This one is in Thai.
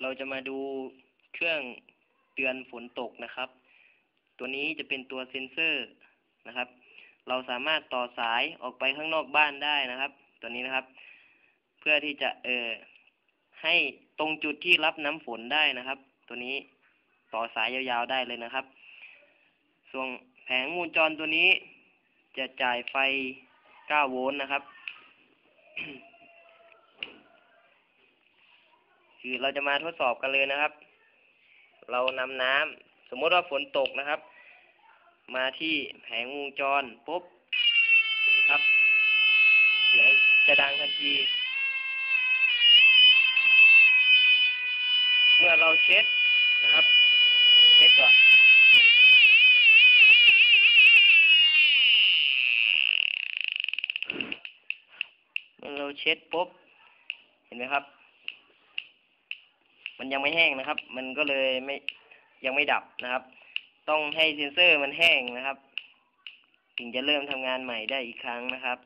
เราจะมาดูเครื่องเตือนฝนตกนะครับ ตัวนี้จะเป็นตัวเซ็นเซอร์นะครับ เราสามารถต่อสายออกไปข้างนอกบ้านได้นะครับ ตัวนี้นะครับ เพื่อที่จะเอ่อให้ตรงจุดที่รับน้ำฝนได้นะครับ ตัวนี้ต่อสายยาวๆได้เลยนะครับ ส่วนแผงวงจรตัวนี้จะจ่ายไฟ 9 โวลต์นะครับ คือเราจะมาทดสอบกันเลยนะครับ เรานำน้ำสมมติว่าฝนตกนะครับ มาที่แผงวงจรปุ๊บนะครับ เสียงจะดังทันที เมื่อเราเช็ดนะครับ เช็ดก่อนเมื่อเราเช็ดปุ๊บ เห็นไหมครับ มันยังไม่แห้งนะครับ มันก็เลยไม่ยังไม่ดับนะครับ ต้องให้เซนเซอร์มันแห้งนะครับ ถึงจะเริ่มทำงานใหม่ได้อีกครั้งนะครับ